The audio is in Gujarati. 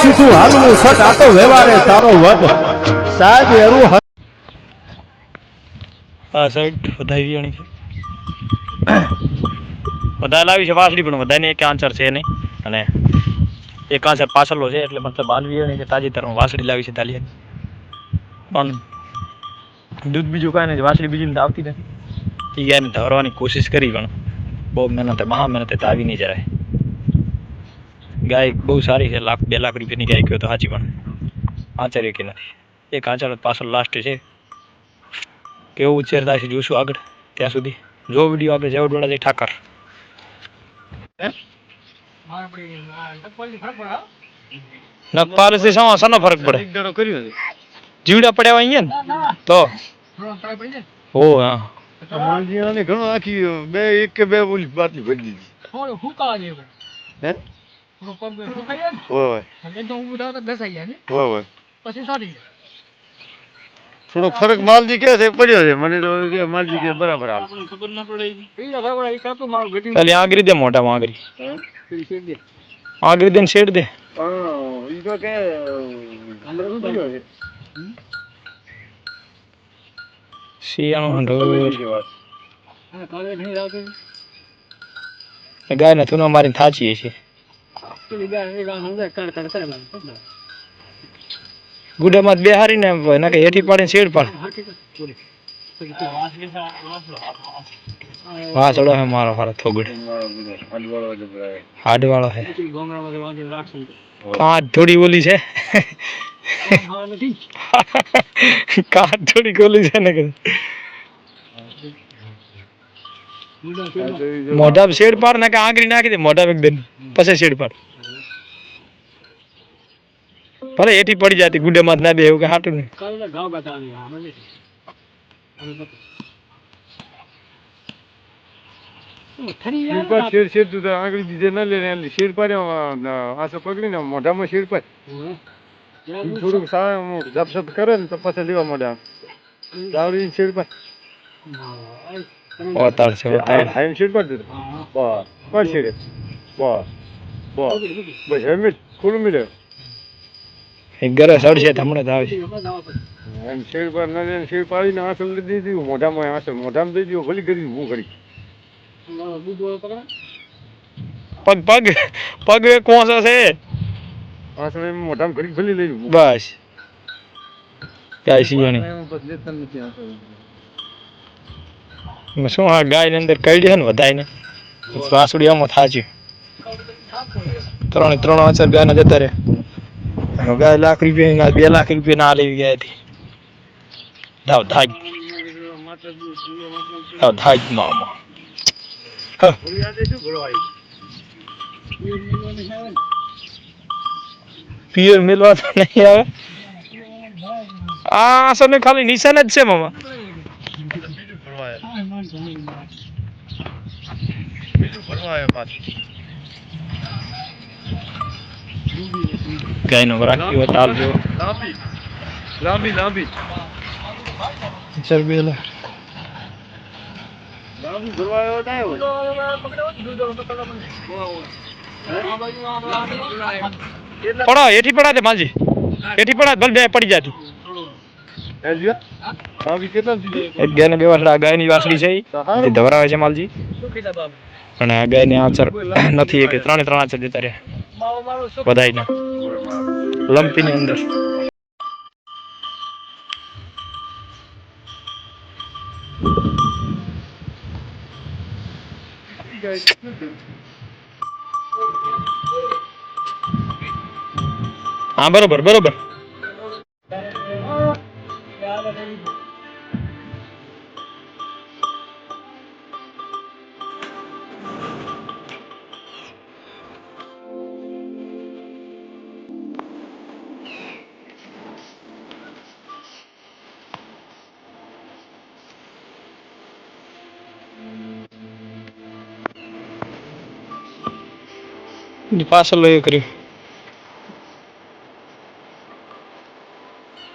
સીધું હાલવું લાવી છે વાસળી પણ વધારે એક આન્સર છે નહીં. અને એક આન્સર પાછળનો છે, એટલે મતલબ હાલ વિયાણી છે, તાજેતરમાં વાસળી લાવી છે તાલિયાની પણ દૂધ બીજું કાંઈ નથી વાસળી બીજી આવતી નથી. એ એને ધરવાની કોશિશ કરી પણ બહુ મહેનતે મહા મહેનતે તો આવી નહીં જરાય. ગાય બહુ સારી છે લાખ બે લાખ રૂપિયાની ગાય કહ્યો તો સાચી પણ. આચાર્ય કે નથી. એક આચાર્ય પાછળ લાસ્ટ છે. કેવું ઉછેર થાય છે જોશું આગળ ત્યાં સુધી. જો વીડિયો આપણે જેવડ વડા ઠાકર. નખપારથી શા શાનો ફરક પડે? જીવડા પડ્યા હોય અહીંયા ને? તો? હો હા. માલજીયાને ઘણો આખી બે એક કે બે ઓલી બાટલી ભરી દીધી. હે? ઓય ઓય ઓય થોડો ફરક માલજી કે છે પડ્યો છે. મને તો કે માલજી કે બરાબર હાલ. ખાલી આગરી દે મોઢામાં આગરી આગરી દે ને શેડ દે. ઈ તો કે શિયાળો ઢોર ગાય ને થૂનો મારીને થાચીએ છે ગુડામાં બે હારી ને એના કે હેઠી પાડીને શેડ પાડે. વાસડો હે મારો હારો થોગડ. હાડવાળો હે. કાંચ થોડી ઓલી છે. કાંચ થોડી ઓલી છે ને કે? મોઢા શેડ પાડ ના કે આંગળી નાખી દે મોઢા એકદમ પછી શેડ પાડ. ભલે એથી પડી જતી ગુડે માં ના બે એવું કે હાટું નહીં. ઉપર શેર શેર તું આંગળી દીધે ના લે ને શેર પાડ્યો આસો પકડીને મોઢામાં શેર પાડ. થોડુંક સામે જપસપ કરે ને તો પછી લેવા મળ્યા. ઓતાળ છે બસ બસ બસ બસ. હેમિટ ખુલ્લું મિલે. એક ઘરે સડશે હમણાં જ એમ ના પાડીને આંસુ દીધું. મોઢામાં આંસુ મોઢામાં દઈ દીધું ભલી કરી હું કરી. પગ પગ પગ એક કોસો છે. મોઢામાં ઘડી ભલી લઈ બસ. ગાય શું હા ગાય અંદર કઈડી દે ને વધાઈને વાસુડી આમાં થાચી. ત્રણ ત્રણ અસર ગાયના જતા રહે. ગાય લાખ રૂપિયા બે લાખ રૂપિયા ના લેવી ગયા હતી. ધાવ ધાજ ધાવ ધાજ મામા. હા. પિયર મેલવા તો નહીં આવે આ સને ખાલી નિશાન જ છે મામા ગાયનો રાખી તાલ જો લાંબી લાંબી લાંબી ચરબેલા લાંબી ભરવા આવ્યો ના આવ્યો પડો એથી પડા દે માજી એથી પડા ભલે બે પડી જાય એક ગાયને બે વાસડા ગાયની વાસડી છે. એ ધવરાવે છે માલજી. અને આ ગાયને આચર નથી કે ત્રણે ત્રણ આચર જતા રહ્યા. લંપી ની અંદર. હા બરોબર બરોબર પાછળ લઈ કર્યું